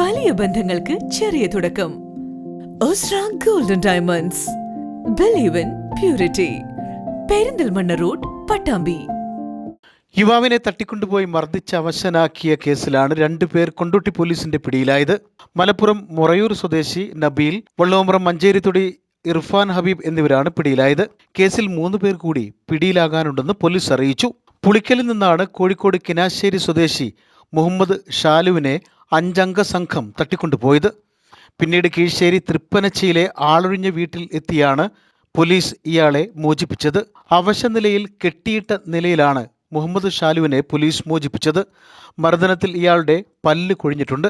വലിയ ബന്ധങ്ങൾക്ക് ചെറിയ തുടക്കം. Golden diamonds believe in purity Perinthalmanna road Pattambi. യുവാവിനെ തട്ടിക്കൊണ്ടുപോയി മർദ്ദിച്ച് അവശനാക്കിയ കേസിലാണ് രണ്ടുപേർ കൊണ്ടോട്ടി പോലീസിന്റെ പിടിയിലായത്. മലപ്പുറം മുറയൂർ സ്വദേശി നബീൽ വള്ളോമ്പ്രം മഞ്ചേരിത്തൊടി ഇർഫാൻ ഹബീബ് എന്നിവരാണ് പിടിയിലായത്. കേസിൽ മൂന്ന് പേർ കൂടി പിടിയിലാകാനുണ്ടെന്ന് പോലീസ് അറിയിച്ചു. പുളിക്കലിൽ നിന്നാണ് കോഴിക്കോട് കിനാശ്ശേരി സ്വദേശി മുഹമ്മദ് ഷാലുവിനെ അഞ്ചംഗ സംഘം തട്ടിക്കൊണ്ടുപോയത്. പിന്നീട് കീഴ്ശ്ശേരി തൃപ്പനച്ചിയിലെ ആളൊഴിഞ്ഞ വീട്ടിൽ എത്തിയാണ് പോലീസ് ഇയാളെ മോചിപ്പിച്ചത്. അവശനിലയിൽ കെട്ടിയിട്ട നിലയിലാണ് മുഹമ്മദ് ഷാലുവിനെ പോലീസ് മോചിപ്പിച്ചത്. മർദ്ദനത്തിൽ ഇയാളുടെ പല്ല് കൊഴിഞ്ഞിട്ടുണ്ട്.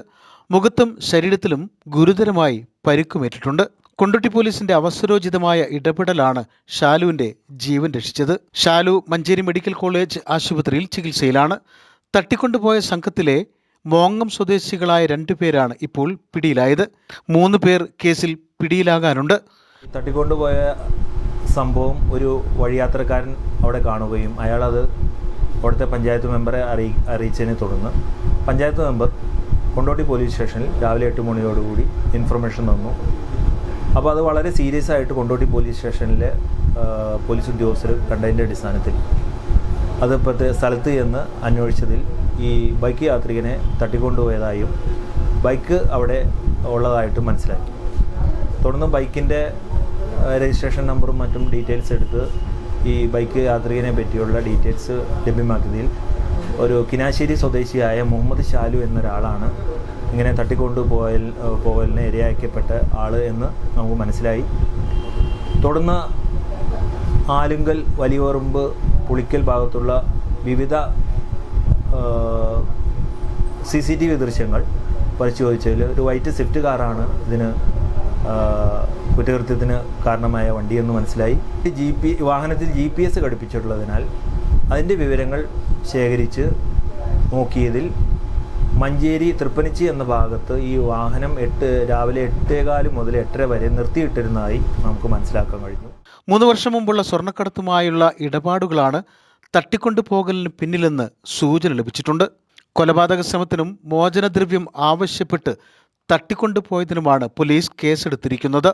മുഖത്തും ശരീരത്തിലും ഗുരുതരമായി പരിക്കുമേറ്റിട്ടുണ്ട്. കൊണ്ടോട്ടി പോലീസിന്റെ അവസരോചിതമായ ഇടപെടലാണ് ഷാലുവിന്റെ ജീവൻ രക്ഷിച്ചത്. ഷാലു മഞ്ചേരി മെഡിക്കൽ കോളേജ് ആശുപത്രിയിൽ ചികിത്സയിലാണ്. തട്ടിക്കൊണ്ടുപോയ സംഘത്തിലെ മോങ്ങം സ്വദേശികളായ രണ്ടുപേരാണ് ഇപ്പോൾ പിടിയിലായത്. മൂന്ന് പേർ കേസിൽ പിടിയിലാകാനുണ്ട്. തട്ടിക്കൊണ്ടുപോയ സംഭവം ഒരു വഴിയാത്രക്കാരൻ അവിടെ കാണുകയും അയാളത് അവിടുത്തെ പഞ്ചായത്ത് മെമ്പറെ അറിയി അറിയിച്ചതിനെ തുടർന്ന് പഞ്ചായത്ത് മെമ്പർ കൊണ്ടോട്ടി പോലീസ് സ്റ്റേഷനിൽ രാവിലെ എട്ട് മണിയോടുകൂടി ഇൻഫർമേഷൻ തന്നു. അപ്പോൾ അത് വളരെ സീരിയസ് ആയിട്ട് കൊണ്ടോട്ടി പോലീസ് സ്റ്റേഷനിലെ പോലീസ് ഉദ്യോഗസ്ഥർ കണ്ടതിന്റെ അടിസ്ഥാനത്തിൽ അത് പറ്റേ സ്ഥലത്ത് ചെന്ന് അന്വേഷിച്ചതിൽ ഈ ബൈക്ക് യാത്രികനെ തട്ടിക്കൊണ്ടുപോയതായും ബൈക്ക് അവിടെ ഉള്ളതായിട്ടും മനസ്സിലായി. തുടർന്ന് ബൈക്കിന്റെ രജിസ്ട്രേഷൻ നമ്പറും മറ്റും ഡീറ്റെയിൽസ് എടുത്ത് ഈ ബൈക്ക് യാത്രികനെ പറ്റിയുള്ള ഡീറ്റെയിൽസ് ലഭ്യമാക്കിയതിൽ ഒരു കിനാശ്ശേരി സ്വദേശിയായ മുഹമ്മദ് ഷാലു എന്നൊരാളാണ് ഇങ്ങനെ തട്ടിക്കൊണ്ടു പോയൽ പോകലിന് ഇരയാക്കപ്പെട്ട ആൾ എന്ന് നമുക്ക് മനസ്സിലായി. തുടർന്ന് ആലുങ്കൽ വലിയോറുമ്പ് പുളിക്കൽ ഭാഗത്തുള്ള വിവിധ സി സി ടി വി ദൃശ്യങ്ങൾ പരിശോധിച്ചതിൽ ഒരു വൈറ്റ് സ്വിഫ്റ്റ് കാറാണ് ഇതിന് കുറ്റകൃത്യത്തിന് കാരണമായ വണ്ടിയെന്ന് മനസ്സിലായി. ജി പി വാഹനത്തിൽ ജി പി എസ് ഘടിപ്പിച്ചിട്ടുള്ളതിനാൽ അതിന്റെ വിവരങ്ങൾ ശേഖരിച്ച് നോക്കിയതിൽ മഞ്ചേരി തൃപ്പനിച്ചി എന്ന ഭാഗത്ത് ഈ വാഹനം എട്ട് രാവിലെ എട്ടേകാൽ മുതൽ എട്ടര വരെ നിർത്തിയിട്ടിരുന്നതായി നമുക്ക് മനസ്സിലാക്കാൻ കഴിഞ്ഞു. മൂന്ന് വർഷം മുമ്പുള്ള സ്വർണക്കടത്തുമായുള്ള ഇടപാടുകളാണ് തട്ടിക്കൊണ്ടുപോകലിന് പിന്നിലെന്ന് സൂചന ലഭിച്ചിട്ടുണ്ട്. കൊലപാതക ശ്രമത്തിനും മോചനദ്രവ്യം ആവശ്യപ്പെട്ട് തട്ടിക്കൊണ്ടുപോയതിനുമാണ് പോലീസ് കേസെടുത്തിരിക്കുന്നത്.